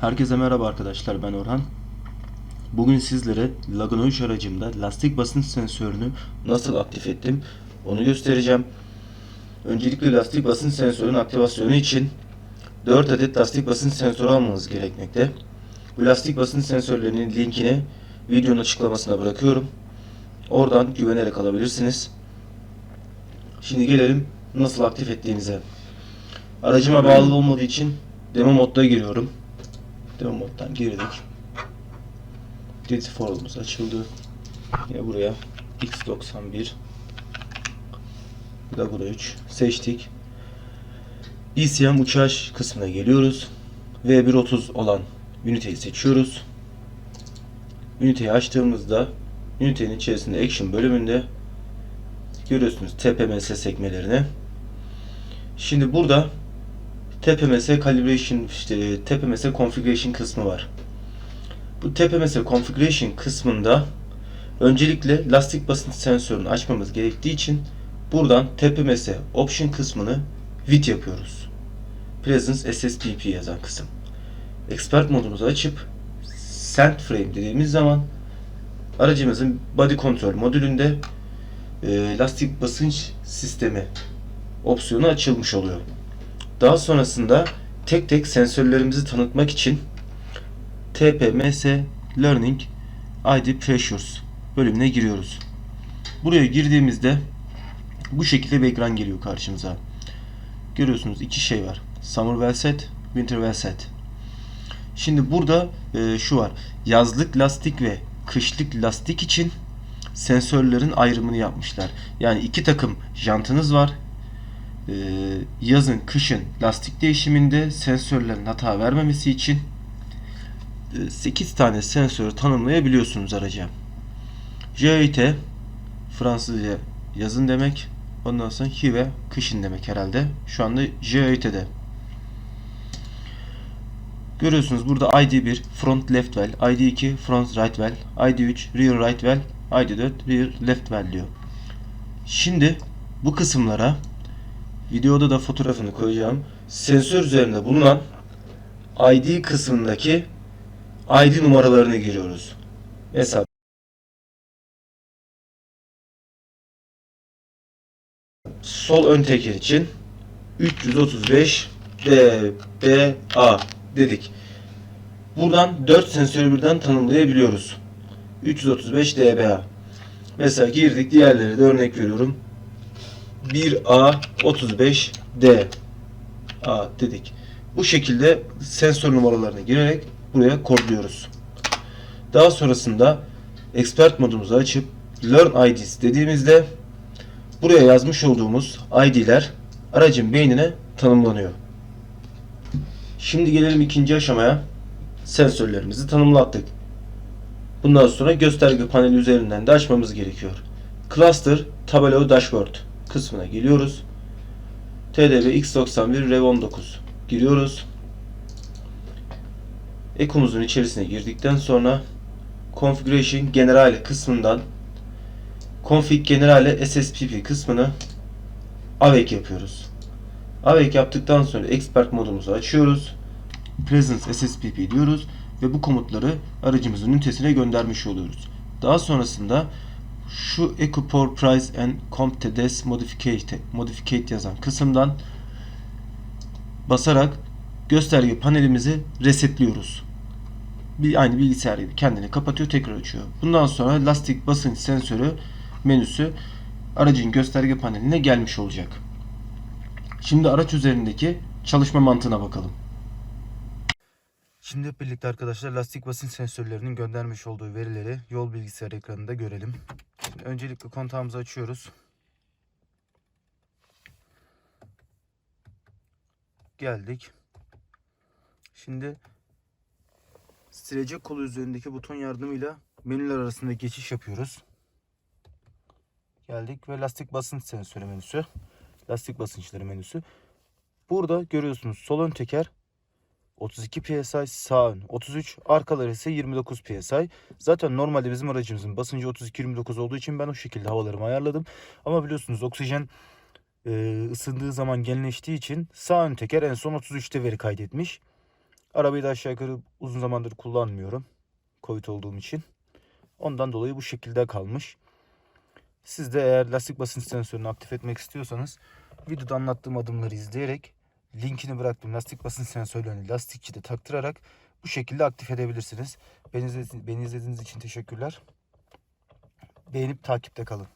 Herkese merhaba arkadaşlar ben Orhan. Bugün sizlere Laguna 3 aracımda lastik basınç sensörünü nasıl aktif ettim onu göstereceğim. Öncelikle lastik basınç sensörünün aktivasyonu için 4 adet lastik basınç sensörü almanız gerekmekte. Bu lastik basınç sensörlerinin linkini videonun açıklamasına bırakıyorum. Oradan güvenerek alabilirsiniz. Şimdi gelelim nasıl aktif ettiğimize. Aracıma bağlı olmadığı için demo modda giriyorum. Demo moddan girdik. Data forumumuz açıldı. Yine buraya X91 Laguna 3 seçtik. ECM uçaş kısmına geliyoruz. V130 olan üniteyi seçiyoruz. Üniteyi açtığımızda ünitenin içerisinde Action bölümünde görüyorsunuz TPMS sekmelerini. Şimdi burada TPMS calibration işte TPMS configuration kısmı var. Bu TPMS configuration kısmında öncelikle lastik basınç sensörünü açmamız gerektiği için buradan TPMS option kısmını with yapıyoruz. Presence SSPP yazan kısım. Expert modumuzu açıp send frame dediğimiz zaman aracımızın body control modülünde e, lastik basınç sistemi opsiyonu açılmış oluyor. Daha sonrasında tek tek sensörlerimizi tanıtmak için TPMS Learning ID Pressures bölümüne giriyoruz. Buraya girdiğimizde bu şekilde bir ekran geliyor karşımıza. Görüyorsunuz iki şey var. Summer well set, winter well set. Şimdi burada e, şu var. Yazlık lastik ve kışlık lastik için sensörlerin ayrımını yapmışlar. Yani iki takım jantınız var. Ee, yazın kışın lastik değişiminde sensörlerin hata vermemesi için 8 tane sensör tanımlayabiliyorsunuz araca. JIT Fransızca yazın demek. Ondan sonra Hive kışın demek herhalde. Şu anda JIT'de. Görüyorsunuz burada ID1 front left well, ID2 front right well, ID3 rear right well, ID4 rear left well diyor. Şimdi bu kısımlara videoda da fotoğrafını koyacağım. Sensör üzerinde bulunan ID kısmındaki ID numaralarını giriyoruz. Mesela sol ön teker için 335 DBA dedik. Buradan 4 sensörü birden tanımlayabiliyoruz. 335 dBA. Mesela girdik diğerleri de örnek veriyorum. 1A 35 D A dedik. Bu şekilde sensör numaralarını girerek buraya kodluyoruz. Daha sonrasında expert modumuzu açıp learn IDs dediğimizde buraya yazmış olduğumuz ID'ler aracın beynine tanımlanıyor. Şimdi gelelim ikinci aşamaya. Sensörlerimizi tanımlattık. Bundan sonra gösterge paneli üzerinden de açmamız gerekiyor. Cluster Tableau Dashboard kısmına geliyoruz. TDB X91 Rev 19 giriyoruz. Ekomuzun içerisine girdikten sonra Configuration Generale kısmından Config Generale SSPP kısmını AVEC yapıyoruz. AVEC yaptıktan sonra Expert modumuzu açıyoruz. Presence SSPP diyoruz ve bu komutları aracımızın ünitesine göndermiş oluyoruz. Daha sonrasında şu Ecopor Price and Comptes Modificate, Modificate yazan kısımdan basarak gösterge panelimizi resetliyoruz. Bir aynı bilgisayar gibi kendini kapatıyor tekrar açıyor. Bundan sonra lastik basınç sensörü menüsü aracın gösterge paneline gelmiş olacak. Şimdi araç üzerindeki çalışma mantığına bakalım. Şimdi birlikte arkadaşlar lastik basınç sensörlerinin göndermiş olduğu verileri yol bilgisayar ekranında görelim. Öncelikle kontağımızı açıyoruz. Geldik. Şimdi silecek kolu üzerindeki buton yardımıyla menüler arasında geçiş yapıyoruz. Geldik ve lastik basınç sensörü menüsü. Lastik basınçları menüsü. Burada görüyorsunuz sol ön teker 32 psi sağ ön 33 arkaları ise 29 psi. Zaten normalde bizim aracımızın basıncı 32-29 olduğu için ben o şekilde havalarımı ayarladım. Ama biliyorsunuz oksijen e, ısındığı zaman genleştiği için sağ ön teker en son 33'te veri kaydetmiş. Arabayı da aşağı yukarı uzun zamandır kullanmıyorum. Covid olduğum için. Ondan dolayı bu şekilde kalmış. Siz de eğer lastik basınç sensörünü aktif etmek istiyorsanız videoda anlattığım adımları izleyerek linkini bıraktığım lastik basınç sensörlerini lastikçide taktırarak bu şekilde aktif edebilirsiniz. Beni izlediğiniz, beni izlediğiniz için teşekkürler. Beğenip takipte kalın.